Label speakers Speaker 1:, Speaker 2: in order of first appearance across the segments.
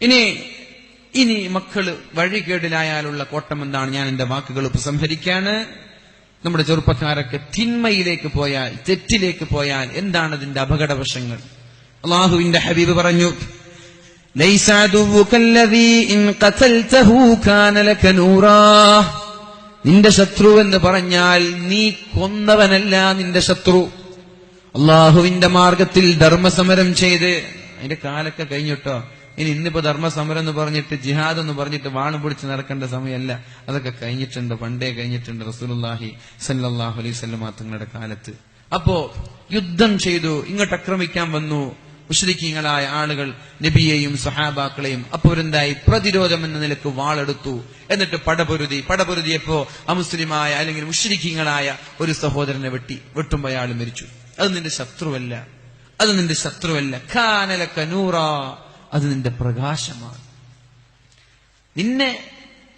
Speaker 1: ഇനി ഇനി മക്കൾ വഴികേടിലായാലുള്ള കോട്ടം എന്താണ് ഞാൻ എന്റെ വാക്കുകൾ ഉപസംഹരിക്കാണ്. നമ്മുടെ ചെറുപ്പക്കാരൊക്കെ തിന്മയിലേക്ക് പോയാൽ തെറ്റിലേക്ക് പോയാൽ എന്താണ് അതിന്റെ അപകടവശങ്ങൾ? അള്ളാഹുവിന്റെ ഹബീബ് പറഞ്ഞു നിന്റെ ശത്രു എന്ന് പറഞ്ഞാൽ നീ കൊന്നവനല്ല നിന്റെ ശത്രു. അള്ളാഹുവിന്റെ മാർഗത്തിൽ ധർമ്മസമരം ചെയ്ത് അതിന്റെ കാലൊക്കെ കഴിഞ്ഞിട്ടോ ഇനി ഇന്നിപ്പോ ധർമ്മസമരം എന്ന് പറഞ്ഞിട്ട് ജിഹാദ് എന്ന് പറഞ്ഞിട്ട് വാണ് പിടിച്ച് നടക്കേണ്ട സമയമല്ല. അതൊക്കെ കഴിഞ്ഞിട്ടുണ്ട് പണ്ടേ കഴിഞ്ഞിട്ടുണ്ട് റസൂലുള്ളാഹി സല്ലാഹു അലൈഹി വസല്ലം തങ്ങളുടെ കാലത്ത്. അപ്പോ യുദ്ധം ചെയ്തു ഇങ്ങോട്ട് ആക്രമിക്കാൻ വന്നു. മുഷ്രിക്കീങ്ങളായ ആളുകൾ നബിയെയും സഹാബാക്കളെയും അപ്പോരെന്തായി പ്രതിരോധം എന്ന നിലയ്ക്ക് വാളെടുത്തു. എന്നിട്ട് പടപൊരുതി പടപൊരുതിയപ്പോ അമുസ്ലിമായ അല്ലെങ്കിൽ മുഷ്രിക്കീങ്ങളായ ഒരു സഹോദരനെ വെട്ടി വെട്ടുമ്പോ അയാൾ മരിച്ചു. അത് നിന്റെ ശത്രുവല്ല. അത് നിന്റെ ശത്രുവല്ല. ഖാനല കനൂറ അത് നിന്റെ പ്രകാശമാണ്. നിന്നെ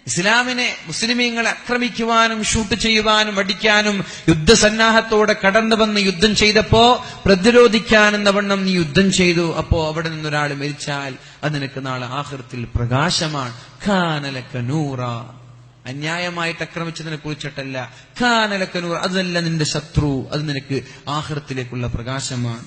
Speaker 1: ഇസ്ലാമിനെ മുസ്ലിമീങ്ങളെ ആക്രമിക്കുവാനും ഷൂട്ട് ചെയ്യുവാനും അടിക്കാനും യുദ്ധസന്നാഹത്തോടെ കടന്നു വന്ന് യുദ്ധം ചെയ്തപ്പോ പ്രതിരോധിക്കാനെന്ന വണ്ണം നീ യുദ്ധം ചെയ്തു. അപ്പോ അവിടെ നിന്നൊരാൾ മരിച്ചാൽ അത് നിനക്ക് നാളെ ആഹൃത്തിൽ പ്രകാശമാണ്. ഖാനലക്കനൂറ അന്യായമായിട്ട് ആക്രമിച്ചതിനെ കുറിച്ചിട്ടല്ല. ഖാനലക്കനൂർ അതല്ല നിന്റെ ശത്രു. അത് നിനക്ക് ആഹൃത്തിലേക്കുള്ള പ്രകാശമാണ്.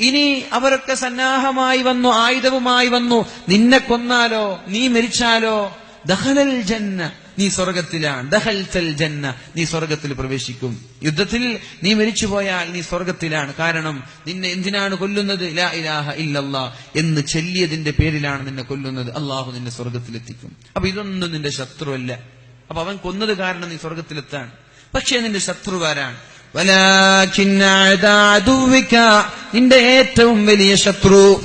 Speaker 1: ഇനി അവരൊക്കെ സന്നാഹമായി വന്നു ആയുധവുമായി വന്നു. നിന്നെ കൊന്നാലോ നീ മരിച്ചാലോ? ദഹലൽ ജന്ന നീ സ്വർഗത്തിലാണ്. ദഹൽത്തൽ ജന്ന നീ സ്വർഗത്തിൽ പ്രവേശിക്കും. യുദ്ധത്തിൽ നീ മരിച്ചുപോയാൽ നീ സ്വർഗത്തിലാണ്. കാരണം നിന്നെ എന്തിനാണ് കൊല്ലുന്നത്? ലാ ഇലാഹ എന്ന് ചെല്ലിയതിന്റെ പേരിലാണ് നിന്നെ കൊല്ലുന്നത്. അള്ളാഹു നിന്നെ സ്വർഗത്തിലെത്തിക്കും. അപ്പൊ ഇതൊന്നും നിന്റെ ശത്രുവല്ല. അപ്പൊ അവൻ കൊന്നത് കാരണം നീ സ്വർഗത്തിലെത്താൻ പക്ഷേ നിന്റെ ശത്രുവാരാണ്. നിന്റെ ഏറ്റവും വലിയ ശത്രു.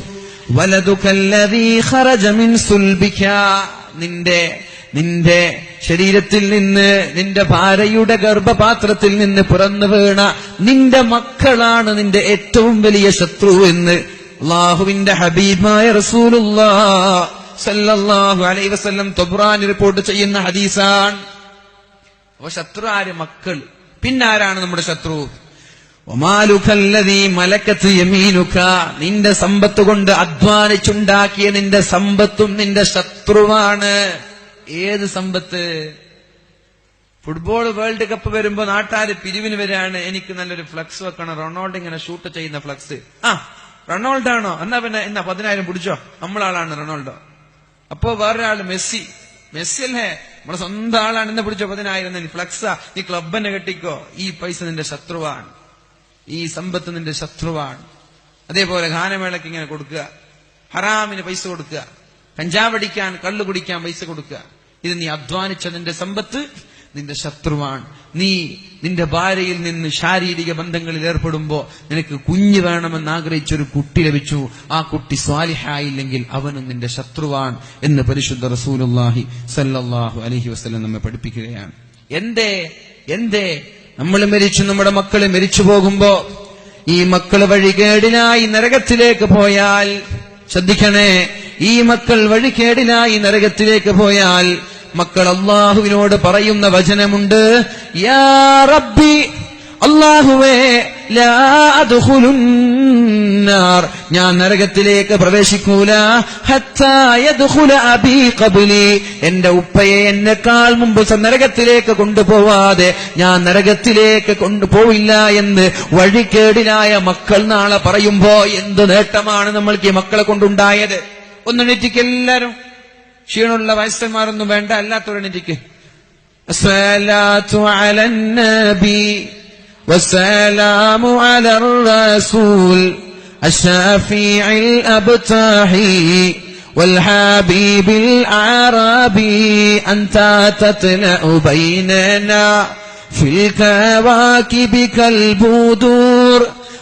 Speaker 1: നിന്റെ നിന്റെ ശരീരത്തിൽ നിന്ന് നിന്റെ ഭാര്യയുടെ ഗർഭപാത്രത്തിൽ നിന്ന് പുറന്നു വീണ നിന്റെ മക്കളാണ് നിന്റെ ഏറ്റവും വലിയ ശത്രു എന്ന് അള്ളാഹുവിന്റെ ഹബീബായ റസൂലുള്ളാ സല്ലല്ലാഹു വസല്ലം തൊബ്രാൻ റിപ്പോർട്ട് ചെയ്യുന്ന ഹദീസാണ്. അപ്പൊ ശത്രു ആര് മക്കൾ. പിന്നാരാണ് നമ്മുടെ ശത്രു? മലക്കത്ത് യമീനുക. നിന്റെ സമ്പത്ത് കൊണ്ട് അധ്വാനിച്ചുണ്ടാക്കിയ നിന്റെ സമ്പത്തും നിന്റെ ശത്രുവാണ്. ഏത് സമ്പത്ത്? ഫുട്ബോൾ വേൾഡ് കപ്പ് വരുമ്പോ നാട്ടാര് പിരിവിന് വരാണ് എനിക്ക് നല്ലൊരു ഫ്ലക്സ് വെക്കണം. റൊണാൾഡോ ഇങ്ങനെ ഷൂട്ട് ചെയ്യുന്ന ഫ്ലക്സ്. ആ റൊണാൾഡോ ആണോ എന്നാ പിന്നെ എന്നാ പതിനായിരം പിടിച്ചോ? നമ്മളാളാണ് റൊണാൾഡോ. അപ്പോ വേറൊരാൾ മെസ്സി. മെസ്സി അല്ലേ? നമ്മളെ സ്വന്തം ആളാണ് എന്നെ പിടിച്ച പതിനായിരം നീ ഫ്ലക്സാ നീ ക്ലബിനെ കെട്ടിക്കോ. ഈ പൈസ നിന്റെ ശത്രുവാണ്. ഈ സമ്പത്ത് നിന്റെ ശത്രുവാണ്. അതേപോലെ ഗാനമേളയ്ക്ക് ഇങ്ങനെ കൊടുക്കുക. ഹറാമിന് പൈസ കൊടുക്കുക. കഞ്ചാവടിക്കാൻ കള്ളു കുടിക്കാൻ പൈസ കൊടുക്കുക. ഇത് നീ അധ്വാനിച്ച നിന്റെ സമ്പത്ത് നിന്റെ ശത്രുവാണ്. നീ നിന്റെ ഭാര്യയിൽ നിന്ന് ശാരീരിക ബന്ധങ്ങളിൽ ഏർപ്പെടുമ്പോ നിനക്ക് കുഞ്ഞ് വേണമെന്ന് ആഗ്രഹിച്ചൊരു കുട്ടി ലഭിച്ചു. ആ കുട്ടി സ്വാലിഹായില്ലെങ്കിൽ അവനും നിന്റെ ശത്രുവാണ് എന്ന് പരിശുദ്ധ റസൂലുള്ളാഹി സല്ലാഹു അലഹി വസ്ലം നമ്മെ പഠിപ്പിക്കുകയാണ്. എന്തേ? എന്തേ? നമ്മൾ മരിച്ചു നമ്മുടെ മക്കൾ മരിച്ചു പോകുമ്പോ ഈ മക്കൾ വഴികേടിനായി നരകത്തിലേക്ക് പോയാൽ ശ്രദ്ധിക്കണേ ഈ മക്കൾ വഴികേടിനായി നരകത്തിലേക്ക് പോയാൽ മക്കൾ അള്ളാഹുവിനോട് പറയുന്ന വചനമുണ്ട് യാ റബ്ബി ഞാൻ നരകത്തിലേക്ക് പ്രവേശിക്കൂല എന്റെ ഉപ്പയെ എന്നെക്കാൾ മുമ്പ് നരകത്തിലേക്ക് കൊണ്ടുപോവാതെ ഞാൻ നരകത്തിലേക്ക് കൊണ്ടുപോവില്ല എന്ന് വഴികേടിലായ മക്കൾ നാളെ പറയുമ്പോ എന്ത് നേട്ടമാണ് നമ്മൾക്ക് ഈ മക്കളെ കൊണ്ടുണ്ടായത്? ഒന്നെണീറ്റിക്ക് ക്ഷീണമുള്ള വയസ്സന്മാരൊന്നും വേണ്ട അല്ലാത്തവരെണീറ്റിക്ക് الصلاة على النبي والسلام على الرسول الشافع الأبتاحي والحبيب الأعرابي أنت تطلع بيننا في الكواكب كالبدور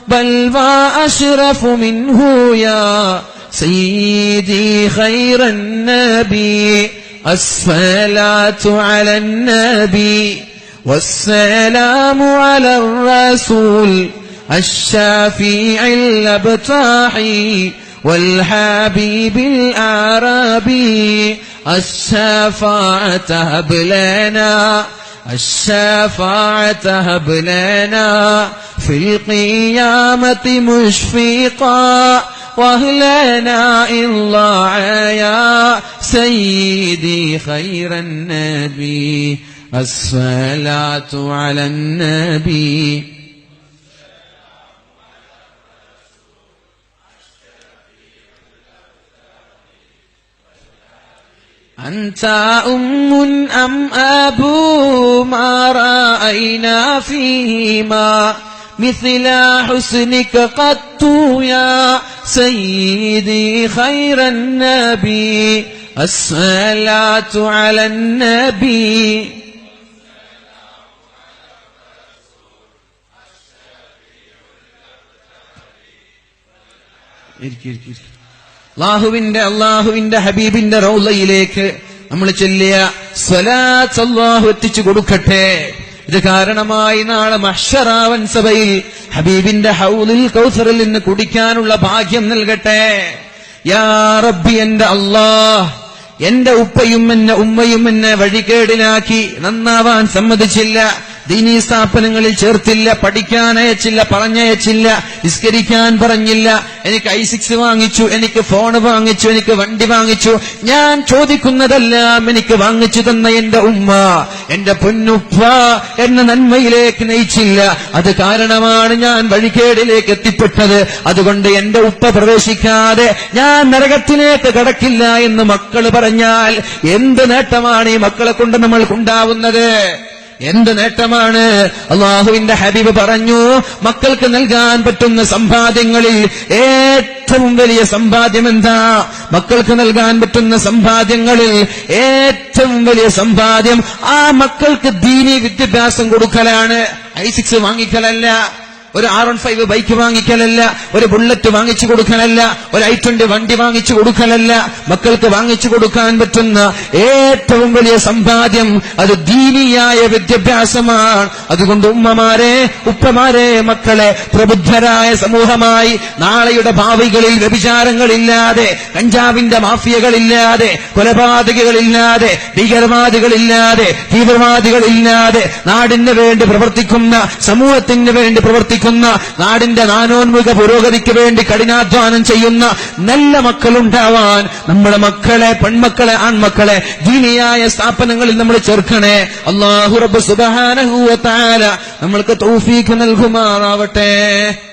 Speaker 1: بل وأشرف منه يا سيدي خير النبي الصلاة على النبي والسلام على الرسول الشافع الأبطاحي والحبيب الأعرابي الشفاعة هب لنا الشفاعة هب لنا في القيامة مشفقا. واهلنا إن ضاع يا سيدي خير النبي الصلاة على النبي. أنت أم أم أبو ما رأينا فيهما مثل حسنك قط يا سيدي خير النبي الصلاة على النبي ഇരിക്ക്, ഇരിക്ക്, ഇരിക്ക്. അള്ളാഹുവിന്റെ അള്ളാഹുവിന്റെ ഹബീബിന്റെ റൗലയിലേക്ക് നമ്മൾ ചെല്ലിയ സ്വലാത്ത് അള്ളാഹു എത്തിച്ചു കൊടുക്കട്ടെ ഇത് കാരണമായി നാളെ മഷറാവൻ സഭയിൽ ഹബീബിന്റെ ഹൗലിൽ കൗസറിൽ നിന്ന് കുടിക്കാനുള്ള ഭാഗ്യം നൽകട്ടെ. യാ റബ്ബി എന്റെ അള്ളാഹ് എന്റെ ഉപ്പയും എന്നെ ഉമ്മയും എന്നെ വഴികേടിലാക്കി നന്നാവാൻ സമ്മതിച്ചില്ല. ദീനീ സ്ഥാപനങ്ങളിൽ ചേർത്തില്ല പഠിക്കാൻ അയച്ചില്ല പറഞ്ഞയച്ചില്ല നിസ്കരിക്കാൻ പറഞ്ഞില്ല. എനിക്ക് ഐ സിക്സ് വാങ്ങിച്ചു എനിക്ക് ഫോൺ വാങ്ങിച്ചു എനിക്ക് വണ്ടി വാങ്ങിച്ചു. ഞാൻ ചോദിക്കുന്നതെല്ലാം എനിക്ക് വാങ്ങിച്ചു തന്ന എന്റെ ഉമ്മ എന്റെ പൊന്നുപ്പ എന്നെ നന്മയിലേക്ക് നയിച്ചില്ല. അത് കാരണമാണ് ഞാൻ വഴികേടിലേക്ക് എത്തിപ്പെട്ടത്. അതുകൊണ്ട് എന്റെ ഉപ്പ പ്രവേശിക്കാതെ ഞാൻ നരകത്തിലേക്ക് കടക്കില്ല എന്ന് മക്കൾ പറഞ്ഞാൽ എന്ത് നേട്ടമാണ് ഈ മക്കളെ കൊണ്ട് നമ്മൾക്കുണ്ടാവുന്നത് എന്ത് നേട്ടമാണ്? അള്ളാഹുവിന്റെ ഹബീബ് പറഞ്ഞു മക്കൾക്ക് നൽകാൻ പറ്റുന്ന സമ്പാദ്യങ്ങളിൽ ഏറ്റവും വലിയ സമ്പാദ്യം എന്താ? മക്കൾക്ക് നൽകാൻ പറ്റുന്ന സമ്പാദ്യങ്ങളിൽ ഏറ്റവും വലിയ സമ്പാദ്യം ആ മക്കൾക്ക് ദീനി വിദ്യാഭ്യാസം കൊടുക്കലാണ്. ഐ സിക്സ് വാങ്ങിക്കലല്ല. ഒരു ആർ വൺ ഫൈവ് ബൈക്ക് വാങ്ങിക്കലല്ല ഒരു ബുള്ളറ്റ് വാങ്ങിച്ചു കൊടുക്കലല്ല ഒരു ഐ ട്വന്റി വണ്ടി വാങ്ങിച്ചു കൊടുക്കലല്ല. മക്കൾക്ക് വാങ്ങിച്ചു കൊടുക്കാൻ പറ്റുന്ന ഏറ്റവും വലിയ സമ്പാദ്യം അത് ദീനിയായ വിദ്യാഭ്യാസമാണ്. അതുകൊണ്ട് ഉമ്മമാരെ ഉപ്പമാരെ മക്കളെ പ്രബുദ്ധരായ സമൂഹമായി നാളെയുടെ ഭാവികളിൽ വ്യഭിചാരങ്ങളില്ലാതെ കഞ്ചാവിന്റെ മാഫിയകളില്ലാതെ കൊലപാതകങ്ങളില്ലാതെ ഭീകരവാദികളില്ലാതെ തീവ്രവാദികളില്ലാതെ നാടിന് വേണ്ടി പ്രവർത്തിക്കുന്ന സമൂഹത്തിന് വേണ്ടി പ്രവർത്തിക്കുന്ന നാടിന്റെ നാനോന്മുഖ പുരോഗതിക്ക് വേണ്ടി കഠിനാധ്വാനം ചെയ്യുന്ന നല്ല മക്കളുണ്ടാവാൻ നമ്മുടെ മക്കളെ പെൺമക്കളെ ആൺമക്കളെ ദീനിയായ സ്ഥാപനങ്ങളിൽ നമ്മൾ ചേർക്കണേ. അള്ളാഹു റബ്ബ് നമ്മൾക്ക് തൗഫീഖ് നൽകുമാറാവട്ടെ.